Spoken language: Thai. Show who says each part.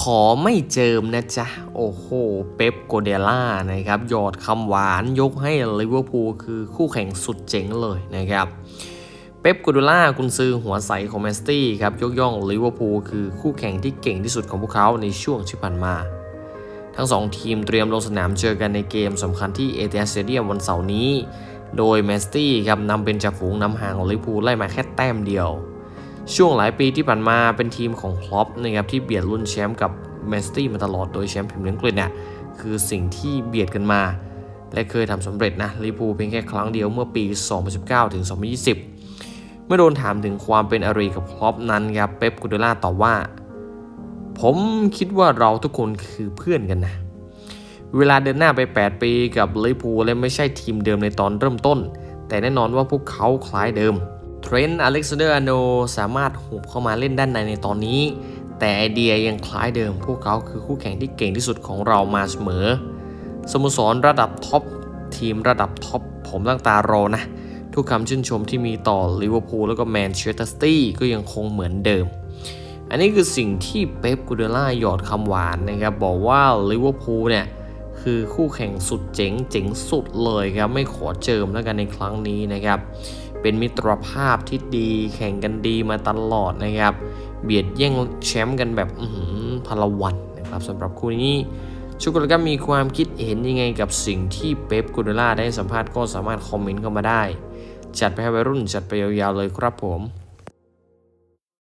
Speaker 1: ขอไม่เจิมนะจ๊ะ โอ้โห เป๊ปโกเดล่านะครับ หยอดคำหวานยกให้ลิเวอร์พูลคือคู่แข่งสุดเจ๋งเลยนะครับ เป๊ปโกเดล่ากุนซือหัวใสของแมนซิตี้ครับยกย่องลิเวอร์พูลคือคู่แข่งที่เก่งที่สุดของพวกเขาในช่วงที่ผ่านมา ทั้งสองทีมเตรียมลงสนามเจอกันในเกมสำคัญที่เอเ h สเตเดียมวันเสาร์นี้ โดยแมนซิตี้ครับนำเป็นจ่าฝูงนำห่างลิเวอร์พูลไล่มาแค่แต้มเดียว ช่วงหลายปีที่ผ่านมาเป็นทีมของคลอปนะครับที่เบียดลุ้นแชมป์กับแมนซิตี้มาตลอดโดยแชมป์พรีเมียร์ลีกอังกฤษเนี่ยคือสิ่งที่เบียดกันมา และเคยทำสำเร็จนะลิเวอร์พูเพียงแค่ครั้งเดียวเมื่อปี 2019 ถึง 2020 เมื่อโดนถามถึงความเป็นอารีกับคลอปนั้นครับเป๊ปกูเดล่าตอบว่า ผมคิดว่าเราทุกคนคือเพื่อนกันนะเวลาเดินหน้าไป 8 ปีกับลิเวอร์พูและไม่ใช่ทีมเดิมในตอนเริ่มต้น แต่แน่นอนว่าพวกเขาคล้ายเดิม เทรนต์อเล็กซานเดอร์อโนสามารถหุบเข้ามาเล่นด้านในในตอนนี้ แต่ไอเดียยังคล้ายเดิม พวกเขาคือคู่แข่งที่เก่งที่สุดของเรามาเสมอ สโมสรระดับท็อป ทีมระดับท็อป ผมตั้งตารอนะ ทุกคำชื่นชมที่มีต่อลิเวอร์พูลแล้วก็แมนเชสเตอร์ซิตี้ก็ยังคงเหมือนเดิม อันนี้คือสิ่งที่เป๊ปกูเดล่าหยอดคำหวานนะครับบอกว่าลิเวอร์พูลเนี่ย คือคู่แข่งสุดเจ๋งเจ๋งสุดเลยครับ ไม่ขอเจิมแล้วกันในครั้งนี้นะครับ เป็นมิตรภาพที่ดีแข่งกันดีมาตลอดนะครับ เบียดแย่งแชมป์กันแบบอืพลวันนะครับสำหรับคู่นี้ชุกุลก็มีความคิดเห็นยังไงกับสิ่งที่เป๊ปกูเดล่าได้สัมภาษณ์ก็สามารถคอมเมนต์เข้ามาได้ จัดไปให้วัยรุ่นจัดไปยาวๆเลยครับผม